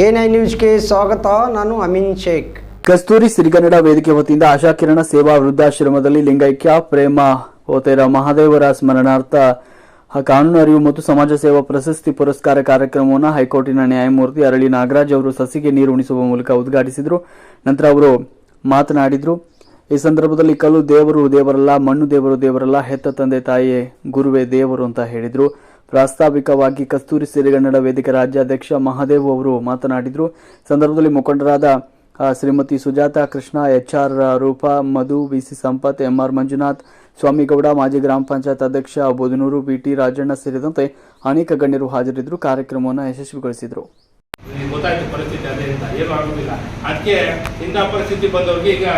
I ನ್ಯೂಸ್ಗೆ ಸ್ವಾಗತ, ನಾನು ಅಮಿನ್ ಶೇಖ್. ಕಸ್ತೂರಿ ಸಿರಿಗನ್ನಡ ವೇದಿಕೆ ವತಿಯಿಂದ ಆಶಾಕಿರಣ ಸೇವಾ ವೃದ್ಧಾಶ್ರಮದಲ್ಲಿ ಲಿಂಗೈಕ್ಯ, ಪ್ರೇಮ, ಹೋತೇರ ಮಹಾದೇವರ ಸ್ಮರಣಾರ್ಥ ಕಾನೂನು ಅರಿವು ಮತ್ತು ಸಮಾಜ ಸೇವಾ ಪ್ರಶಸ್ತಿ ಪುರಸ್ಕಾರ ಕಾರ್ಯಕ್ರಮವನ್ನು ಹೈಕೋರ್ಟಿನ ನ್ಯಾಯಮೂರ್ತಿ ಅರಳಿ ನಾಗರಾಜ್ ಅವರು ಸಸಿಗೆ ನೀರು ಉಣಿಸುವ ಮೂಲಕ ಉದ್ಘಾಟಿಸಿದರು. ನಂತರ ಅವರು ಮಾತನಾಡಿದರು. ಈ ಸಂದರ್ಭದಲ್ಲಿ ಕಲ್ಲು ದೇವರು ದೇವರಲ್ಲ, ಮಣ್ಣು ದೇವರು ದೇವರಲ್ಲ, ಹೆತ್ತ ತಂದೆ ತಾಯಿಯೇ ಗುರುವೇ ದೇವರು ಅಂತ ಹೇಳಿದರು. ಪ್ರಾಸ್ತಾವಿಕವಾಗಿ ಕಸ್ತೂರಿ ಸಿರಿಗನ್ನಡ ವೇದಿಕೆ ರಾಜ್ಯಾಧ್ಯಕ್ಷ ಮಹಾದೇವ್ ಅವರು ಮಾತನಾಡಿದರು. ಸಂದರ್ಭದಲ್ಲಿ ಮುಖಂಡರಾದ Shrimati Sujatha Krishna H R Roopa, Madhu B C Sampath, M R Manjunath, Swamigowda, ಮಾಜಿ ಗ್ರಾಮ ಪಂಚಾಯತ್ ಅಧ್ಯಕ್ಷ ಬೋದನೂರು ಬಿಟಿ ರಾಜಣ್ಣ ಸೇರಿದಂತೆ ಅನೇಕ ಗಣ್ಯರು ಹಾಜರಿದ್ದರು. ಕಾರ್ಯಕ್ರಮವನ್ನು ಯಶಸ್ವಿಗೊಳಿಸಿದರು. ಗೊತ್ತಾಯ್ತು ಪರಿಸ್ಥಿತಿ ಅದೇ ಏನು ಆಗುದಿಲ್ಲ. ಅದಕ್ಕೆ ಇಂಥ ಪರಿಸ್ಥಿತಿ ಬಂದವ್ರಿಗೆ ಈಗ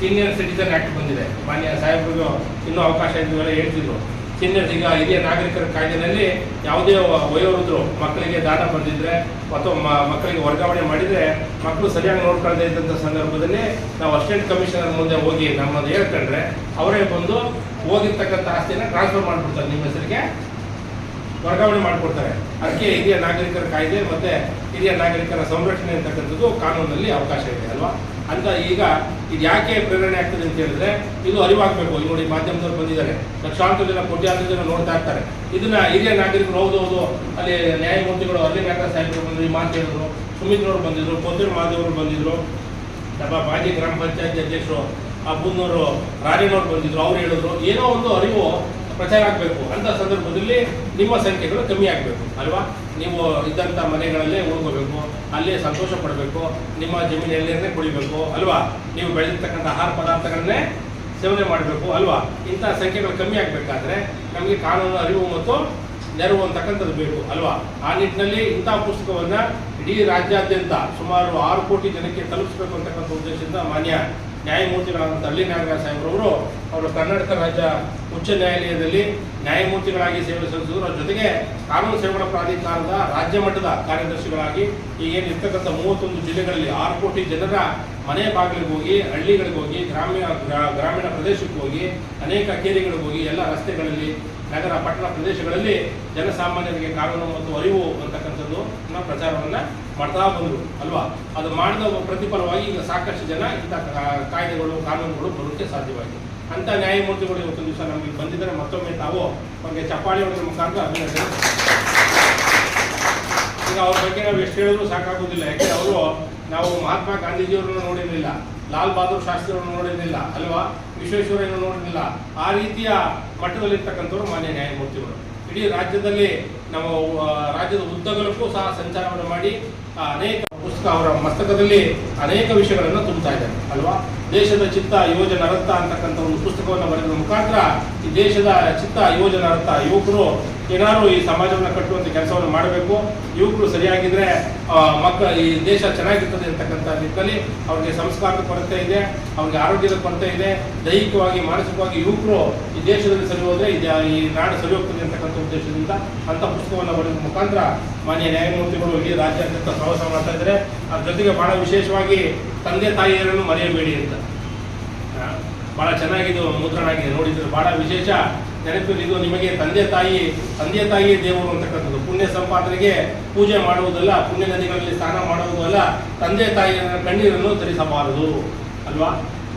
ಸೀನಿಯರ್ ಸಿಟಿಸನ್ ಆಕ್ಟ್ ಬಂದಿದೆ. ಮಾನ್ಯ ಸಾಹೇಬರಿಗೂ ಇನ್ನೂ ಅವಕಾಶ ಹೇಳ್ತಿದ್ರು. ಸೀನಿಯರ್ ಈಗ ಹಿರಿಯ ನಾಗರಿಕರ ಕಾಯ್ದೆನಲ್ಲಿ ಯಾವುದೇ ವಯೋವೃದ್ಧರು ಮಕ್ಕಳಿಗೆ ದಾನ ಬಂದಿದ್ರೆ ಅಥವಾ ಮಕ್ಕಳಿಗೆ ವರ್ಗಾವಣೆ ಮಾಡಿದ್ರೆ ಮಕ್ಕಳು ಸರಿಯಾಗಿ ನೋಡ್ಕೊಳ್ತಾ ಇದ್ದಂಥ ಸಂದರ್ಭದಲ್ಲಿ ನಾವು ಅಸ್ಟೆಂಟ್ ಕಮಿಷನರ್ ಮುಂದೆ ಹೋಗಿ ನಮ್ಮನ್ನು ಹೇಳ್ಕೊಂಡ್ರೆ ಅವರೇ ಬಂದು ಹೋಗಿರ್ತಕ್ಕಂಥ ಆಸ್ತಿನ ಟ್ರಾನ್ಸ್ಫರ್ ಮಾಡಿಬಿಡ್ತಾರೆ. ನಿಮ್ಮ ಹೆಸರಿಗೆ ವರ್ಗಾವಣೆ ಮಾಡಿಕೊಡ್ತಾರೆ. ಅದಕ್ಕೆ ಹಿರಿಯ ನಾಗರಿಕರ ಕಾಯ್ದೆ ಮತ್ತೆ ಹಿರಿಯ ನಾಗರಿಕರ ಸಂರಕ್ಷಣೆ ಅಂತಕ್ಕಂಥದ್ದು ಕಾನೂನಲ್ಲಿ ಅವಕಾಶ ಇದೆ, ಅಲ್ವಾ? ಅಂತ ಈಗ ಇದು ಯಾಕೆ ಪ್ರೇರಣೆ ಆಗ್ತದೆ ಅಂತ ಹೇಳಿದ್ರೆ, ಇದು ಅರಿವಾಗಬೇಕು. ಇಲ್ಲಿ ನೋಡಿ ಮಾಧ್ಯಮದವ್ರು ಬಂದಿದ್ದಾರೆ. ಲಕ್ಷಾಂತರ ಜನ, ಕೋಟ್ಯಾಂತರ ಜನ ನೋಡ್ತಾ ಇರ್ತಾರೆ. ಇದನ್ನ ಹಿರಿಯ ನಾಗರಿಕರು ಹೌದು ಹೌದು. ಅಲ್ಲಿ ನ್ಯಾಯಮೂರ್ತಿಗಳು ಅಲ್ಲಿ ನಾಗರ ಸಾಹೇಬರು ಬಂದ್ರು ಈ ಮಾತು ಹೇಳಿದ್ರು ಸುಮಿತ್ರವ್ರು ಬಂದಿದ್ರು ಪೊತ್ತೂರು ಮಾಧವರು ಬಂದಿದ್ರು, ನಮ್ಮ ಮಾಜಿ ಗ್ರಾಮ ಪಂಚಾಯತಿ ಅಧ್ಯಕ್ಷರು ಅಬ್ಬುನವರು ರಾಜನವ್ರು ಬಂದಿದ್ರು, ಅವ್ರು ಹೇಳಿದ್ರು. ಏನೋ ಒಂದು ಅರಿವು ಪ್ರಚಾರ ಆಗಬೇಕು. ಅಂತ ಸಂದರ್ಭದಲ್ಲಿ ನಿಮ್ಮ ಸಂಖ್ಯೆಗಳು ಕಮ್ಮಿ ಆಗಬೇಕು, ಅಲ್ವಾ? ನೀವು ಇದ್ದಂಥ ಮನೆಗಳಲ್ಲೇ ಉಳ್ಕೋಬೇಕು, ಅಲ್ಲೇ ಸಂತೋಷ ಪಡಬೇಕು, ನಿಮ್ಮ ಜಮೀನಲ್ಲೇ ಕುಡಿಬೇಕು, ಅಲ್ವಾ? ನೀವು ಬೆಳೆದಿರ್ತಕ್ಕಂಥ ಆಹಾರ ಪದಾರ್ಥಗಳನ್ನೇ ಸೇವನೆ ಮಾಡಬೇಕು, ಅಲ್ವಾ? ಇಂಥ ಸಂಖ್ಯೆಗಳು ಕಮ್ಮಿ ಆಗಬೇಕಾದ್ರೆ ನಮಗೆ ಕಾನೂನು, ಅರಿವು ಮತ್ತು ನೆರವು ಅಂತಕ್ಕಂಥದ್ದು ಬೇಕು, ಅಲ್ವಾ? ಆ ನಿಟ್ಟಿನಲ್ಲಿ ಇಂಥ ಪುಸ್ತಕವನ್ನು ಇಡೀ ರಾಜ್ಯಾದ್ಯಂತ ಸುಮಾರು ಆರು ಕೋಟಿ ಜನಕ್ಕೆ ತಲುಪಿಸಬೇಕು ಅಂತಕ್ಕಂಥ ಉದ್ದೇಶದಿಂದ ಮಾನ್ಯ ನ್ಯಾಯಮೂರ್ತಿಗಳಾದಂಥ ಹಳ್ಳಿ ನಾಗರಾಜ್ ಸಾಹೇಬ್ರವರು ಅವರು ಕರ್ನಾಟಕ ರಾಜ್ಯ ಉಚ್ಚ ನ್ಯಾಯಾಲಯದಲ್ಲಿ ನ್ಯಾಯಮೂರ್ತಿಗಳಾಗಿ ಸೇವೆ ಸಲ್ಲಿಸಿದ್ರು. ಅದ್ರ ಜೊತೆಗೆ ಕಾನೂನು ಸೇವಾ ಪ್ರಾಧಿಕಾರದ ರಾಜ್ಯ ಮಟ್ಟದ ಕಾರ್ಯದರ್ಶಿಗಳಾಗಿ ಈಗೇನು ಇರ್ತಕ್ಕಂಥ ಮೂವತ್ತೊಂದು ಜಿಲ್ಲೆಗಳಲ್ಲಿ ಆರು ಕೋಟಿ ಜನರ ಮನೆ ಬಾಗಿಲಿಗೆ ಹೋಗಿ, ಹಳ್ಳಿಗಳಿಗೆ ಹೋಗಿ ಗ್ರಾಮೀಣ ಗ್ರಾ- ಗ್ರಾಮೀಣ ಪ್ರದೇಶಕ್ಕೆ ಹೋಗಿ, ಅನೇಕ ಕೇರಿಗಳಿಗೆ ಹೋಗಿ ಎಲ್ಲ ರಸ್ತೆಗಳಲ್ಲಿ, ನಗರ, ಪಟ್ಟಣ ಪ್ರದೇಶಗಳಲ್ಲಿ ಜನಸಾಮಾನ್ಯರಿಗೆ ಕಾನೂನು ಮತ್ತು ಅರಿವು ಅಂತಕ್ಕಂಥದ್ದು ಪ್ರಚಾರವನ್ನ ಮಾಡ್ತಾ ಬಂದರು, ಅಲ್ವಾ? ಅದು ಮಾಡಿದ ಪ್ರತಿಫಲವಾಗಿ ಈಗ ಸಾಕಷ್ಟು ಜನ ಇಂಥ ಕಾಯ್ದೆಗಳು, ಕಾನೂನುಗಳು ಬರೋಕ್ಕೆ ಸಾಧ್ಯವಾಗಿದೆ. ಅಂತ ನ್ಯಾಯಮೂರ್ತಿಗಳು ಇವತ್ತು ದಿವಸ ನಮಗೆ ಬಂದಿದ್ದಾರೆ. ಮತ್ತೊಮ್ಮೆ ತಾವು ಅವ್ರಿಗೆ ಚಪ್ಪಾಳಿ ಹೊಡೆದ ಮುಖಾಂತರ ಅಭಿನಂದನೆ ಈಗ ಅವ್ರ ಬಗ್ಗೆ ನಾವು ಎಷ್ಟು ಹೇಳಿದ್ರು ಸಾಕಾಗೋದಿಲ್ಲ. ಯಾಕೆ ಅವರು ನಾವು ಮಹಾತ್ಮ ಗಾಂಧೀಜಿಯವರನ್ನು ನೋಡಿರಲಿಲ್ಲ. ಲಾಲ್ ಬಹದ್ದೂರ್ ಶಾಸ್ತ್ರಿಯವರನ್ನು ನೋಡಿರಲಿಲ್ಲ, ಅಲ್ವಾ? ವಿಶ್ವೇಶ್ವರಯ್ಯನ ನೋಡಿರಲಿಲ್ಲ. ಆ ರೀತಿಯ ಮಟ್ಟದಲ್ಲಿರ್ತಕ್ಕಂಥವ್ರು ಮಾನ್ಯ ನ್ಯಾಯಮೂರ್ತಿಗಳು. ಇಡೀ ರಾಜ್ಯದಲ್ಲಿ ನಮ್ಮ ರಾಜ್ಯದ ಉದ್ದಗಲಕ್ಕೂ ಸಹ ಸಂಚಾರವನ್ನು ಮಾಡಿ ಅನೇಕ ಪುಸ್ತಕ ಅವರ ಮಸ್ತಕದಲ್ಲಿ ಅನೇಕ ವಿಷಯಗಳನ್ನು ತುಂಬುತ್ತಾ ಇದ್ದಾರೆ, ಅಲ್ವಾ? ದೇಶದ ಚಿತ್ತ ಯೋಜನೆ ರಥ ಅಂತಕ್ಕಂಥ ಒಂದು ಪುಸ್ತಕವನ್ನು ಬರೆದ ಮುಖಾಂತರ ಈ ದೇಶದ ಚಿತ್ತ ಯೋಜನೆ ಅಂತ ಯುವಕರು ಏನಾದ್ರು ಈ ಸಮಾಜವನ್ನು ಕಟ್ಟುವಂತ ಕೆಲಸವನ್ನು ಮಾಡಬೇಕು. ಯುವಕರು ಸರಿಯಾಗಿದ್ರೆ ಮಕ್ಕಳ ಈ ದೇಶ ಚೆನ್ನಾಗಿರ್ತದೆ ಅಂತಕ್ಕಂಥ ನಿಟ್ಟಿನಲ್ಲಿ ಅವ್ರಿಗೆ ಸಂಸ್ಕಾರದ ಕೊರತೆ ಇದೆ, ಅವ್ರಿಗೆ ಆರೋಗ್ಯದ ಕೊರತೆ ಇದೆ. ದೈಹಿಕವಾಗಿ, ಮಾನಸಿಕವಾಗಿ ಯುವಕರು ಈ ದೇಶದಲ್ಲಿ ಸರಿ ಹೋದ್ರೆ ಈ ನಾಡು ಸರಿ ಹೋಗ್ತದೆ ಅಂತಕ್ಕಂಥ ಉದ್ದೇಶದಿಂದ ಅಂತ ಪುಸ್ತಕವನ್ನು ಬರೆದ ಮುಖಾಂತರ ಮಾನ್ಯ ನ್ಯಾಯಮೂರ್ತಿಗಳು ಇಡೀ ರಾಜ್ಯಾದ್ಯಂತ ಪ್ರವಾಸ ಮಾಡ್ತಾ ಇದ್ದಾರೆ. ಅದ್ರ ಜೊತೆಗೆ ಬಹಳ ವಿಶೇಷವಾಗಿ ತಂದೆ ತಾಯಿಯರನ್ನು ಮರೆಯಬೇಡಿ ಅಂತ. ಬಹಳ ಚೆನ್ನಾಗಿದ್ದು ಮುದ್ರಣ ಆಗಿದೆ ನೋಡಿದ್ರೆ ಬಹಳ ವಿಶೇಷ ನೆನಪಿನಲ್ಲಿ ಇದು ನಿಮಗೆ ತಂದೆ ತಾಯಿ, ತಂದೆ ತಾಯಿಯೇ ದೇವರು ಅಂತಕ್ಕಂಥದ್ದು. ಪುಣ್ಯ ಸಂಪಾದನೆಗೆ ಪೂಜೆ ಮಾಡುವುದಲ್ಲ, ಪುಣ್ಯ ನದಿಗಳಲ್ಲಿ ಸ್ನಾನ ಮಾಡುವುದು ಅಲ್ಲ, ತಂದೆ ತಾಯಿಯ ಕಣ್ಣೀರನ್ನು ತರಿಸಬಾರದು ಅಲ್ವಾ?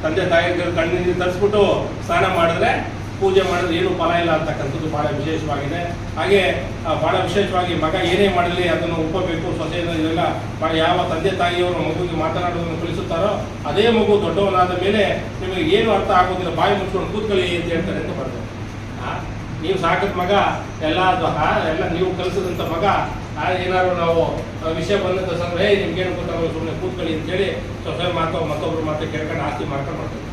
ತಂದೆ ತಾಯಿ ಕಣ್ಣೀರು ತರಿಸ್ಬಿಟ್ಟು ಸ್ನಾನ ಮಾಡಿದ್ರೆ ಪೂಜೆ ಮಾಡಿದ್ರೆ ಏನು ಫಲ ಇಲ್ಲ ಅಂತಕ್ಕಂಥದ್ದು ಬಹಳ ವಿಶೇಷವಾಗಿದೆ. ಹಾಗೆ ಬಹಳ ವಿಶೇಷವಾಗಿ ಮಗ ಏನೇ ಮಾಡಲಿ ಅದನ್ನು ಒಪ್ಪಬೇಕು, ಸೊಸೆಯನ್ನು ಇದೆಲ್ಲ ಯಾವ ತಂದೆ ತಾಯಿಯವರು ಮಗುವಿಗೆ ಮಾತನಾಡುವುದನ್ನು ಕಲಿಸುತ್ತಾರೋ ಅದೇ ಮಗು ದೊಡ್ಡವನಾದ ಮೇಲೆ ನಿಮಗೆ ಏನು ಅರ್ಥ ಆಗೋದಿಲ್ಲ, ಬಾಯಿ ಮುಚ್ಕೊಂಡು ಕೂತ್ಕೊಳ್ಳಿ ಅಂತ ಹೇಳ್ತಾರೆ ಅಂತ ಬರ್ತದೆ ನೀವು ಸಾಕಿದ ಮಗ ಎಲ್ಲ ಎಲ್ಲ ನೀವು ಕಲಿಸಿದಂಥ ಮಗ ಏನಾದ್ರು ನಾವು ವಿಷಯ ಬಂದಂಥ ಸಂದರ್ಭ ಹೇ ನಿಮ್ಗೇನು ಗೊತ್ತಾಗಲ್ಲ ಸುಮ್ಮನೆ ಕೂತ್ಕೊಳ್ಳಿ ಅಂತೇಳಿ ಸೊಸೆ ಮಾತು ಮತ್ತೊಬ್ಬರು ಮಾತು ಕೇಳ್ಕೊಂಡು ಆಸ್ತಿ ಮಾಡ್ಕೊಂಡು ಬರ್ತದೆ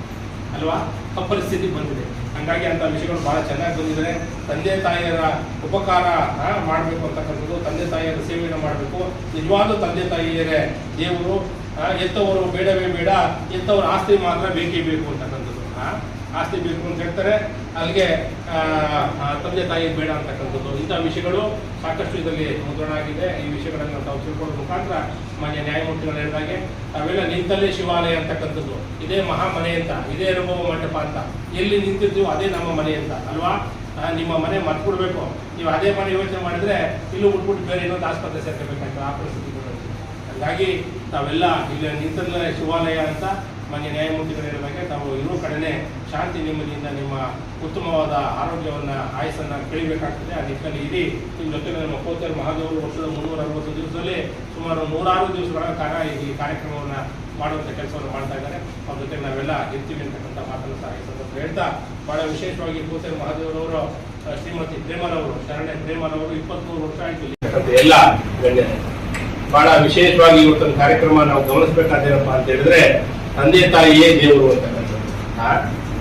ಅಲ್ವಾ? ಆ ಪರಿಸ್ಥಿತಿ ಬಂದಿದೆ. ಹಂಗಾಗಿ ಅಂತ ವಿಷಯಗಳು ಬಹಳ ಚೆನ್ನಾಗಿ ಬಂದಿದ್ದಾರೆ. ತಂದೆ ತಾಯಿಯರ ಉಪಕಾರ ಮಾಡಬೇಕು ಅಂತಕ್ಕಂಥದ್ದು, ತಂದೆ ತಾಯಿಯರ ಸೇವೆಯನ್ನು ಮಾಡಬೇಕು. ನಿಜವಾದ ತಂದೆ ತಾಯಿಯರೇ, ದೇವರು ಎತ್ತವರು ಬೇಡವೇ ಬೇಡ ಎತ್ತವರ ಆಸ್ತಿ ಮಾತ್ರ ಬೇಕೇ ಬೇಕು ಅಂತಕ್ಕಂಥದ್ದು ಆಸ್ತಿ ಬೇಕು ಅಂತ ಹೇಳ್ತಾರೆ. ಅಲ್ಲಿಗೆ ತಂದೆ ತಾಯಿ ಬೇಡ ಅಂತಕ್ಕಂಥದ್ದು. ಇಂಥ ವಿಷಯಗಳು ಸಾಕಷ್ಟು ಇದರಲ್ಲಿ ಮುದ್ರಣ ಆಗಿದೆ. ಈ ವಿಷಯಗಳನ್ನು ತಾವು ತಿಳ್ಕೊಳ್ಳೋ ಮುಖಾಂತರ ಮಾನ್ಯ ನ್ಯಾಯಮೂರ್ತಿಗಳು ಹೇಳಿದಾಗೆ ತಾವೆಲ್ಲ ನಿಂತಲ್ಲೇ ಶಿವಾಲಯ ಅಂತಕ್ಕಂಥದ್ದು. ಇದೇ ಮಹಾಮನೆ ಅಂತ, ಇದೇ ಅನುಭವ ಮಂಟಪ ಅಂತ. ಎಲ್ಲಿ ನಿಂತಿರ್ತೀವೋ ಅದೇ ನಮ್ಮ ಮನೆ ಅಂತ, ಅಲ್ವಾ? ನಿಮ್ಮ ಮನೆ ಮರ್ತ್ಬಿಡ್ಬೇಕು. ನೀವು ಅದೇ ಮನೆ ಯೋಚನೆ ಮಾಡಿದ್ರೆ ಇಲ್ಲೂ ಬಿಟ್ಬಿಟ್ಟು ಬೇರೆ ಇನ್ನೊಂದು ಆಸ್ಪತ್ರೆ ಸೇರ್ಕೋಬೇಕಂತ ಆ ಪರಿಸ್ಥಿತಿ. ಹೀಗಾಗಿ ತಾವೆಲ್ಲ ಇಲ್ಲಿ ನಿಂತಲ್ಲೇ ಶಿವಾಲಯ ಅಂತ ಮಾನ್ಯ ನ್ಯಾಯಮೂರ್ತಿಗಳು ಹೇಳಿದಾಗೆ ತಾವು ಇರೋ ಕಡೆನೇ ಶಾಂತಿ ನೆಮ್ಮದಿಯಿಂದ ನಿಮ್ಮ ಉತ್ತಮವಾದ ಆರೋಗ್ಯವನ್ನು, ಆಯಸ್ಸನ್ನು ಕಳಿಬೇಕಾಗ್ತದೆ. ಆ ನಿಟ್ಟಿನಲ್ಲಿ ಇಡೀ ನಿಮ್ಮ ಜೊತೆಗೆ ನಮ್ಮ ಕೋತೇರು ಮಹಾದೇವರು ವರ್ಷದ ಮುನ್ನೂರ ಅರವತ್ತು ದಿವಸದಲ್ಲಿ ಸುಮಾರು ನೂರಾರು ದಿವಸಗಳ ಕಾಲ ಈ ಕಾರ್ಯಕ್ರಮವನ್ನು ಮಾಡುವಂಥ ಕೆಲಸವನ್ನು ಮಾಡ್ತಾ ಇದ್ದಾರೆ. ಅವ್ರ ಜೊತೆಗೆ ನಾವೆಲ್ಲ ಇರ್ತೀವಿ ಅಂತಕ್ಕಂಥ ಮಾತನ್ನು ಸಹ ಈ ಸಂದರ್ಭ ಹೇಳ್ತಾ, ಬಹಳ ವಿಶೇಷವಾಗಿ ಕೋತೇರು ಮಹಾದೇವರವರು ಶ್ರೀಮತಿ ಪ್ರೇಮರವರು ಶರಣೆ ಪ್ರೇಮರವರು ಇಪ್ಪತ್ಮೂರು ವರ್ಷ ಆಯಿತು ಎಲ್ಲ ಬಹಳ ವಿಶೇಷವಾಗಿ ಇವತ್ತೊಂದು ಕಾರ್ಯಕ್ರಮ ನಾವು ಗಮನಿಸಬೇಕಾದೇನಪ್ಪ ಅಂತ ಹೇಳಿದ್ರೆ ತಂದೆ ತಾಯಿಯೇ ದೇವರು ಅಂತಕ್ಕಂಥದ್ದು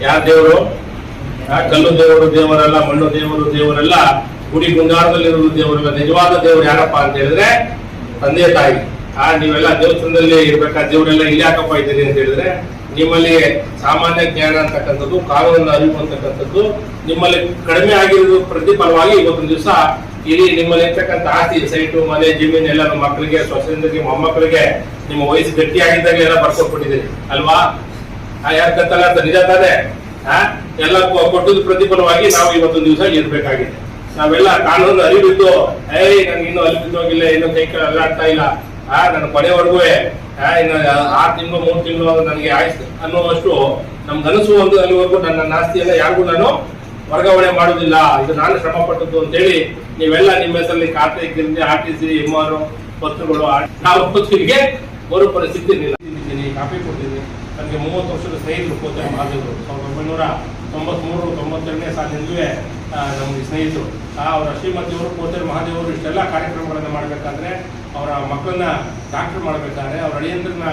ಯಾರ ದೇವರು? ಕಲ್ಲು ದೇವರು, ದೇವರಲ್ಲ, ಮಣ್ಣು ದೇವರು, ದೇವರಲ್ಲ ಗುಡಿ ಗುಂಡಾರದಲ್ಲಿರುವುದು ದೇವರಲ್ಲ. ನಿಜವಾದ ದೇವರು ಯಾರಪ್ಪ ಅಂತ ಹೇಳಿದ್ರೆ ತಂದೆ ತಾಯಿ. ಆ, ನೀವೆಲ್ಲ ದೇವಸ್ಥಾನದಲ್ಲಿ ಇರ್ಬೇಕಾದ ದೇವರೆಲ್ಲ ಇಲ್ಲಿ ಯಾಕಪ್ಪ ಇದ್ದೀರಿ ಅಂತ ಹೇಳಿದ್ರೆ ನಿಮ್ಮಲ್ಲಿ ಸಾಮಾನ್ಯ ಜ್ಞಾನ ಅಂತಕ್ಕಂಥದ್ದು ಕಾನೂನನ್ನು ಅರಿವು ಅಂತಕ್ಕಂಥದ್ದು ನಿಮ್ಮಲ್ಲಿ ಕಡಿಮೆ ಆಗಿರೋದು ಪ್ರತಿಫಲವಾಗಿ ಇವತ್ತೊಂದು ದಿವಸ ಇಲ್ಲಿ ನಿಮ್ಮಲ್ಲಿ ಇರ್ತಕ್ಕಂಥ ಆಸ್ತಿ ಸೈಟು ಮನೆ, ಜಮೀನು ಎಲ್ಲ ನಮ್ಮ ಮಕ್ಕಳಿಗೆ ಸೊಸೆಂದರಿಗೆ ಮೊಮ್ಮಕ್ಕಳಿಗೆ ನಿಮ್ಮ ವಯಸ್ಸು ಗಟ್ಟಿಯಾಗಿದ್ದಾಗ ಎಲ್ಲ ಬರ್ಕೊಟ್ಬಿಟ್ಟಿದ್ದೀರಿ. ಅಲ್ವಾ? ಆ ಯಾಕಂತಲ್ಲ ಅಂತ ನಿಜ ತಾನೆ? ಹಾ ಎಲ್ಲ ಕೊಟ್ಟದ ಪ್ರತಿಫಲವಾಗಿ ನಾವು ಇವತ್ತೊಂದು ದಿವಸ ಇರ್ಬೇಕಾಗಿದೆ. ನಾವೆಲ್ಲ ಕಾನೂನು ಅರಿವಿದ್ದು, ಏಯ್, ನನ್ಗೆ ಇನ್ನೂ ಅಲ್ಲಿ ಬಿದ್ದೋಗಿಲ್ಲ, ಇನ್ನೂ ಕೈ ಅಲ್ಲಾಡ್ತಾ ಇಲ್ಲ. ಆ, ನನ್ನ ಕೊನೆವರೆಗೂ ಇನ್ನು ಆರು ತಿಂಗಳು, ಮೂರು ತಿಂಗಳು ನನಗೆ ಆಯ್ತು ಅನ್ನುವಷ್ಟು ನಮ್ಗೆ ಅನಿಸುವ ಒಂದು ಅಲ್ಲಿವರೆಗೂ ನನ್ನ ಆಸ್ತಿಯನ್ನ ಯಾರಿಗೂ ನಾನು ವರ್ಗಾವಣೆ ಮಾಡುವುದಿಲ್ಲ. ಇದು ನಾನು ಶ್ರಮ ಪಟ್ಟದ್ದು ಅಂತೇಳಿ ನೀವೆಲ್ಲ ನಿಮ್ಮ ಹೆಸರಲ್ಲಿ ಖಾತೆ ಇದ್ದಿರಲಿ R T C M R ಪತ್ರಗಳು ನಾವು ಹೊತ್ತಿಗೆ ಬರೋ ಪರಿಸ್ಥಿತಿ ಇರಲಿಲ್ಲ ಕಾಪಿ ಕೊಟ್ಟಿದ್ದೀನಿ. ನನಗೆ ಮೂವತ್ತು ವರ್ಷದ ಸ್ನೇಹಿತರು ಕೋತೆ ಮಹಾದೇವರು ಸಾವಿರದ ಒಂಬೈನೂರ ತೊಂಬತ್ಮೂರು ತೊಂಬತ್ತೆರಡನೇ ಸಾಲಿನಿಂದಲೇ ನಮಗೆ ಸ್ನೇಹಿತರು. ಅವರ ಶ್ರೀಮತಿಯವರು ಕೋತಾರೆ ಮಹಾದೇವರು ಇಷ್ಟೆಲ್ಲ ಕಾರ್ಯಕ್ರಮಗಳನ್ನು ಮಾಡಬೇಕಾದ್ರೆ ಅವರ ಮಕ್ಕಳನ್ನ ಡಾಕ್ಟರ್ ಮಾಡಬೇಕಾದ್ರೆ ಅವ್ರ ಅಳಿಯಂದ್ರನ್ನ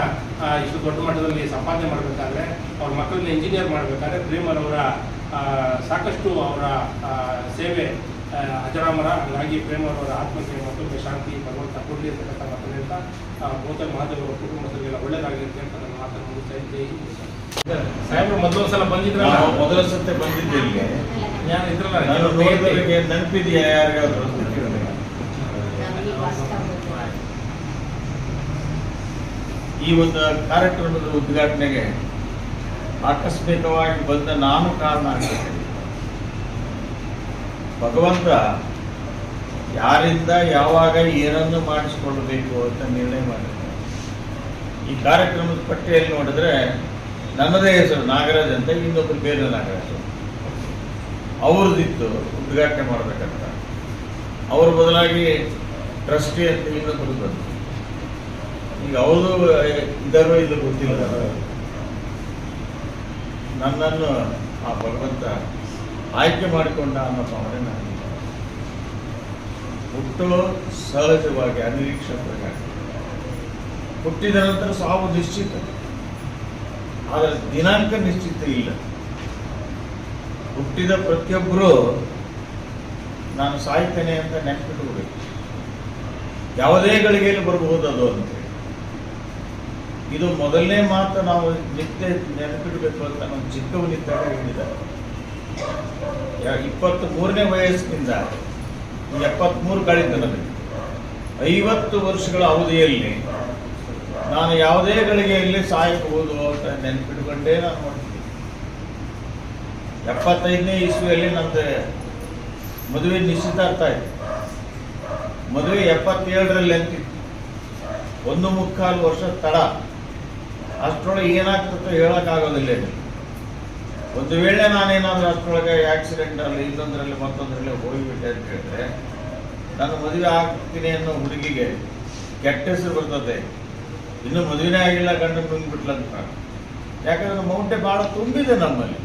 ಇಷ್ಟು ದೊಡ್ಡ ಮಟ್ಟದಲ್ಲಿ ಸಂಪಾದನೆ ಮಾಡಬೇಕಾದ್ರೆ ಅವ್ರ ಮಕ್ಕಳನ್ನ ಇಂಜಿನಿಯರ್ ಮಾಡಬೇಕಾದ್ರೆ ಪ್ರೇಮರ್ ಅವರ ಆ, ಸಾಕಷ್ಟು ಅವರ ಆ, ಸೇವೆ ಅಜರಾಮರ ಹಾಗಾಗಿ ಪ್ರೇಮರವರ ಅವರ ಆತ್ಮಕ್ಕೆ ಮತ್ತೊಮ್ಮೆ ಶಾಂತಿ ಭಗವಂತ ಕೊಡಲಿ ಅಂತಕ್ಕಂಥ ಮಾತನ್ನು ಹೇಳ್ತಾ ಆ, ಗೌತಮ್ ಮಹಾದೇವ್ ಅವರ ಕುಟುಂಬದಲ್ಲೆಲ್ಲ ಒಳ್ಳೇದಾಗಲಿ ಅಂತ ಹೇಳ್ತಾ ನನ್ನ ಮಾತನ್ನು ಮುಗಿಸ್ತಾ ಇದ್ದೇನೆ. ಸಾಹೇಬ್ರು ಮೊದಲೊಂದು ಸಲ ಬಂದಿದ್ರ ನಾವು ಮೊದಲ ಸತ್ತೆ ಬಂದಿದ್ದೆ ಇಲ್ಲಿ ನಾನು ಇದ್ರಲ್ಲ ನೆನಪಿದೆಯಾ ಯಾರಿಗಾದ್ರು ಅಂತ ಕೇಳಿದೆ. ಈ ಒಂದು ಕಾರ್ಯಕ್ರಮದ ಉದ್ಘಾಟನೆಗೆ ಆಕಸ್ಮಿಕವಾಗಿ ಬಂದ ನಾನು ಕಾರಣ ಆಗ್ತೇನೆ ಭಗವಂತ ಯಾರಿಂದ ಯಾವಾಗ ಏನನ್ನು ಮಾಡಿಸ್ಕೊಳ್ಬೇಕು ಅಂತ ನಿರ್ಣಯ ಮಾಡಿದ್ದಾರೆ ಈ ಕಾರ್ಯಕ್ರಮದ ಪಟ್ಟಿಯಲ್ಲಿ ನೋಡಿದ್ರೆ ನನ್ನದೇ ಹೆಸರು ನಾಗರಾಜ್ ಅಂತ ಇನ್ನೊಬ್ರು ಬೇರೆ ನಾಗರಾಜ್. ಅವ್ರದ್ದಿತ್ತು ಉದ್ಘಾಟನೆ ಮಾಡ್ಬೇಕಂತ. ಅವ್ರ ಬದಲಾಗಿ ಟ್ರಸ್ಟಿ ಅಂತ ಇನ್ನೊಬ್ರು ಬಂತು ಈಗ ಅವರು ಇದರೋ ಇಲ್ಲ ಗೊತ್ತಿಲ್ಲ. ನನ್ನನ್ನು ಆ ಭಗವಂತ ಆಯ್ಕೆ ಮಾಡಿಕೊಂಡ ಅನ್ನೋ ಭಾವನೆ ನನಗೆ ಹುಟ್ಟು ಸಹಜವಾಗಿ ಅನಿರೀಕ್ಷಿತ ಹುಟ್ಟಿದ ನಂತರ ಸಾವು ನಿಶ್ಚಿತ. ಆದರೆ ದಿನಾಂಕ ನಿಶ್ಚಿತ ಇಲ್ಲ. ಹುಟ್ಟಿದ ಪ್ರತಿಯೊಬ್ಬರು ನಾನು ಸಾಯ್ತೇನೆ ಅಂತ ನೆನಪಿಟ್ಕೋಬೇಕು. ಯಾವುದೇ ಗಳಿಗೆಯಲ್ಲಿ ಬರಬಹುದು ಅದು ಅಂತ ಇದು ಮೊದಲನೇ ಮಾತು ನಾವು ನಿತ್ಯ ನೆನಪಿಡಬೇಕು ಅಂತ ನಮ್ಮ ಚಿಕ್ಕವನಿದ್ದಾಗ ಹೇಳಿದ್ದಾರೆ. ಇಪ್ಪತ್ತ್ ಮೂರನೇ ವಯಸ್ಸಿನಿಂದ ಎಪ್ಪತ್ಮೂರು ಕಳೆದ ನನಗೆ ಐವತ್ತು ವರ್ಷಗಳ ಅವಧಿಯಲ್ಲಿ ನಾನು ಯಾವುದೇ ಗಳಿಗೆಯಲ್ಲಿ ಸಾಯಬಹುದು ಅಂತ ನೆನಪಿಟ್ಕೊಂಡೇ ನಾನು ನೋಡ್ತೀನಿ ಎಪ್ಪತ್ತೈದನೇ ಇಸ್ವಿಯಲ್ಲಿ ನಂದು ಮದುವೆ ನಿಶ್ಚಿತಾರ್ಥ ಆಯ್ತು ಮದುವೆ ಎಪ್ಪತ್ತೇಳರಲ್ಲಿ ಅಂತಿತ್ತು. ಒಂದು ಮುಕ್ಕಾಲು ವರ್ಷ ತಡ. ಅಷ್ಟರೊಳಗೆ ಏನಾಗ್ತದೆ ಹೇಳೋಕ್ಕಾಗೋದಿಲ್ಲ. ಒಂದು ವೇಳೆ ನಾನೇನಾದರೂ ಅಷ್ಟರೊಳಗೆ ಆಕ್ಸಿಡೆಂಟ್ ಅಲ್ಲಿ, ಇನ್ನೊಂದರಲ್ಲಿ ಮತ್ತೊಂದರಲ್ಲಿ ಹೋಗಿಬಿಟ್ಟೆ ಅಂತ ಹೇಳಿದ್ರೆ, ನಾನು ಮದುವೆ ಆಗ್ತೀನಿ ಅನ್ನೋ ಹುಡುಗಿಗೆ ಕೆಟ್ಟ ಹೆಸರು ಬರ್ತದೆ. ಇನ್ನು ಮದುವೆನೇ ಆಗಿಲ್ಲ, ಗಂಡ ತುಂಬಿಬಿಟ್ಲಂತ. ಯಾಕಂದ್ರೆ ಮೌಂಟೆ ಭಾಳ ತುಂಬಿದೆ ನಮ್ಮಲ್ಲಿ.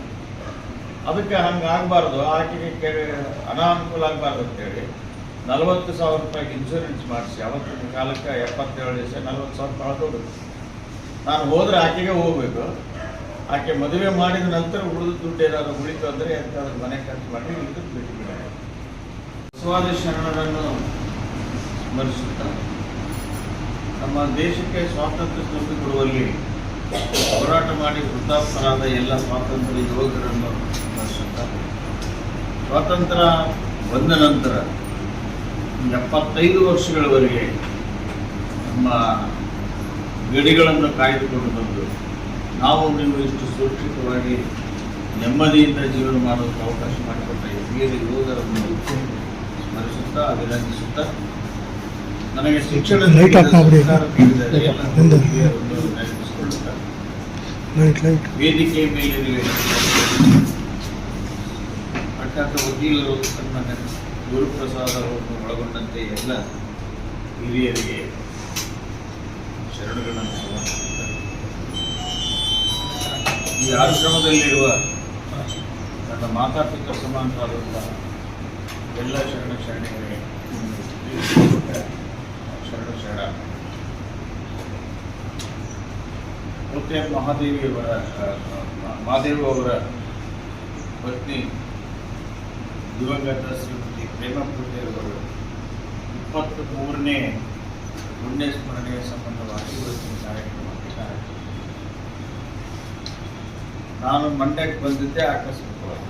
ಅದಕ್ಕೆ ಹಂಗೆ ಆಗಬಾರ್ದು ಆಕೆಗೆ ಅನಾನುಕೂಲ ಆಗಬಾರ್ದು ಅಂತೇಳಿ ನಲವತ್ತು ಸಾವಿರ ರೂಪಾಯಿಗೆ ಇನ್ಶೂರೆನ್ಸ್ ಮಾಡಿಸಿ, ಅವತ್ತಿನ ಕಾಲಕ್ಕೆ ಎಪ್ಪತ್ತೇಳು ದಿವಸ ನಲ್ವತ್ತು ಸಾವಿರ ರೂಪಾಯಿ ನಾನು ಹೋದ್ರೆ ಆಕೆಗೆ ಹೋಗ್ಬೇಕು. ಆಕೆ ಮದುವೆ ಮಾಡಿದ ನಂತರ ಉಳಿದ ದುಡ್ಡು ಏನಾದ್ರು ಉಳಿತು ಅಂದರೆ ಎಂತಾದ್ರೂ ಮನೆ ಖರ್ಚು ಮಾಡಿ ಉಳಿದು ಬಿಟ್ಟು ಬಿಡೋಣ ಬಸವಾದ ಶರಣರನ್ನು ಸ್ಮರಿಸುತ್ತಾ, ನಮ್ಮ ದೇಶಕ್ಕೆ ಸ್ವಾತಂತ್ರ್ಯ ತಂದುಕೊಡುವಲ್ಲಿ ಹೋರಾಟ ಮಾಡಿ ವೃದ್ಧಾಪ್ತರಾದ ಎಲ್ಲ ಸ್ವಾತಂತ್ರ್ಯ ಯುವಕರನ್ನು ಸ್ಮರಿಸುತ್ತಾ, ಸ್ವಾತಂತ್ರ್ಯ ಬಂದ ನಂತರ ಎಪ್ಪತ್ತೈದು ವರ್ಷಗಳವರೆಗೆ ನಮ್ಮ ಗಡಿಗಳನ್ನು ಕಾಯ್ದುಕೊಂಡು ಬಂದು ನಾವು ನೀವು ಇಷ್ಟು ಸುರಕ್ಷಿತವಾಗಿ ನೆಮ್ಮದಿಯಿಂದ ಜೀವನ ಮಾಡೋದಕ್ಕೆ ಅವಕಾಶ ಮಾಡಿಕೊಟ್ಟ ಈ ವೀರ ಯೋಧರನ್ನು ಸ್ಮರಿಸುತ್ತಾ ಅಭಿನಂದಿಸುತ್ತಾ ನನಗೆ ಶಿಕ್ಷಣ ವೇದಿಕೆ ಮೇಲೆ ಪ್ರಖ್ಯಾತ ವಕೀಲರು ತನ್ನ ಗುರುಪ್ರಸಾದ್ ಅವರನ್ನು ಒಳಗೊಂಡಂತೆ ಎಲ್ಲ ಹಿರಿಯರಿಗೆ ಈ ಆಶ್ರಮದಲ್ಲಿರುವ ನನ್ನ ಮಾತಾಪಿತ ಸಮಾನರಾದಂತಹ ಎಲ್ಲ ಶರಣ ಶರಣೆಗಳಿಗೆ ಶರಣ ಶರಣ. ಮತ್ತೆ ಮಹಾದೇವಿಯವರ, ಮಹಾದೇವಿ ಅವರ ಪತ್ನಿ ದಿವಂಗತ ಶ್ರೀಮತಿ ಪ್ರೇಮ ಪೂಜೆಯವರು ಇಪ್ಪತ್ತ್ ಮೂರನೇ ಪುಣ್ಯ ಸ್ಮರಣೆಯ ಸಂಬಂಧವಾಗಿ ಇವತ್ತಿನ ಕಾರ್ಯಕ್ರಮ. ನಾನು ಮಂಡ್ಯಕ್ಕೆ ಬಂದಿದ್ದೆ ಆಕಸ್ಮಿಕವಾಗಿ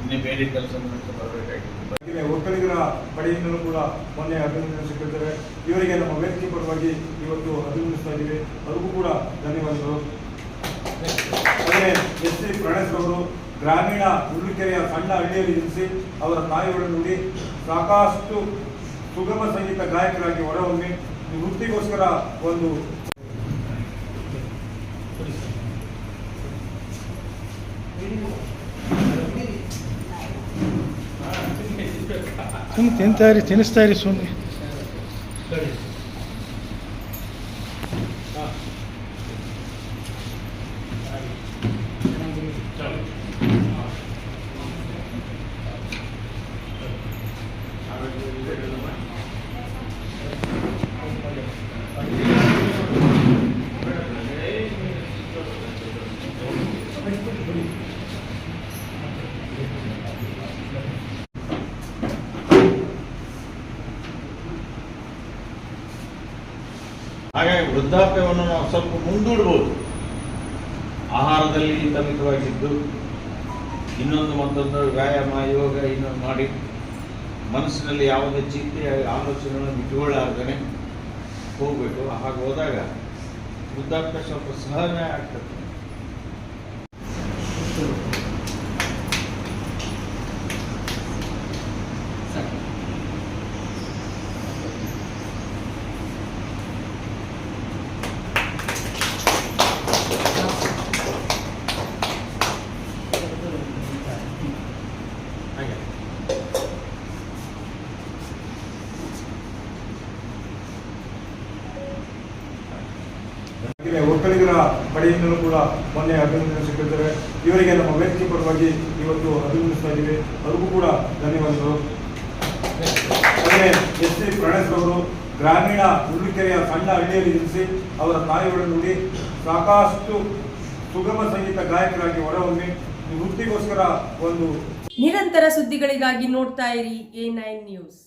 ಇನ್ನೇ ಬೇರೆ ಕೆಲಸ ಬರಬೇಕಾಗಿತ್ತು. ಒಕ್ಕಲಿಗರ ಬಳಿಯಿಂದಲೂ ಕೂಡ ಮೊನ್ನೆ ಅಭಿನಂದನೆ ಸಿಕ್ಕಿದ್ದಾರೆ ಇವರಿಗೆ ನಮ್ಮ ವ್ಯಕ್ತಿ ಪರವಾಗಿ ಇವತ್ತು ಅಭಿನಂದಿಸ್ತಾ ಇದ್ದೀವಿ ಅವ್ರಿಗೂ ಕೂಡ ಧನ್ಯವಾದಗಳು ಮೊನ್ನೆ ಎಸ್ ಸಿ ಪ್ರಣೇಶ್ ಅವರು ಗ್ರಾಮೀಣ ಹುರುಳಿಕೆರೆಯ ಸಣ್ಣ ಹಳ್ಳಿಯಲ್ಲಿ ನಿಲ್ಲಿಸಿ ಅವರ ತಾಯಿಯೊಡನೆ ನೋಡಿ ಸಾಕಷ್ಟು ಸುಗಮ ಸಂಗೀತ ಗಾಯಕರಾಗಿ ಹೊರಹೊಮ್ಮಿ ವೃತ್ತಿಗೋಸ್ಕರ ಒಂದು ತಿಂತಾ ಇರಿ ತಿನ್ನಿಸ್ತಾ ಇರಿ ಸುಮ್ಮನೆ ಹಾಗಾಗಿ ವೃದ್ಧಾಪ್ಯವನ್ನು ನಾವು ಸ್ವಲ್ಪ ಮುಂದೂಡ್ಬೋದು. ಆಹಾರದಲ್ಲಿ ತಮಿತವಾಗಿದ್ದು ಇನ್ನೊಂದು ಮತ್ತೊಂದು ವ್ಯಾಯಾಮ, ಯೋಗ, ಇನ್ನೊಂದು ಮಾಡಿ, ಮನಸ್ಸಿನಲ್ಲಿ ಯಾವುದೇ ಚಿಂತೆ ಆಲೋಚನೆಗಳನ್ನು ಇಟ್ಟುಕೊಳ್ಳಾರ್ದೇ ಹೋಗಬೇಕು. ಹಾಗೆ ಹೋದಾಗ ವೃದ್ಧಾಪ್ಯ ಸ್ವಲ್ಪ ಸಹನೆ ಆಗ್ತದೆ. ಇದೆ. ಕಡೆಯಿಂದಲೂ ಕೂಡ ಮೊನ್ನೆ ಅಭಿನಂದನೆ ಸಿಕ್ಕಿದ್ದಾರೆ. ಇವರಿಗೆ ನಮ್ಮ ವ್ಯಕ್ತಿ ಪರವಾಗಿ ಇವತ್ತು ಅಭಿನಂದಿಸ್ತಾ ಇದ್ದೀವಿ. ಅವ್ರಿಗೂ ಕೂಡ ಧನ್ಯವಾದಗಳು. ಎಸ್ ಸಿ ಪ್ರಣೇಶ್ ಅವರು ಗ್ರಾಮೀಣ ಹುರುಳಿಕೆರೆಯ ಸಣ್ಣ ಹಳ್ಳಿಯಲ್ಲಿ ನಿಲ್ಲಿಸಿ ಅವರ ತಾಯಿಗಳನ್ನು ನೋಡಿ ಸಾಕಷ್ಟು ಸುಗಮ ಸಂಗೀತ ಗಾಯಕರಾಗಿ ಹೊರಹೊಮ್ಮಿ. ವೃತ್ತಿಗೋಸ್ಕರ ಒಂದು ನಿರಂತರ ಸುದ್ದಿಗಳಿಗಾಗಿ ನೋಡ್ತಾ ಇರಿ ಎ ನ್ಯೂಸ್.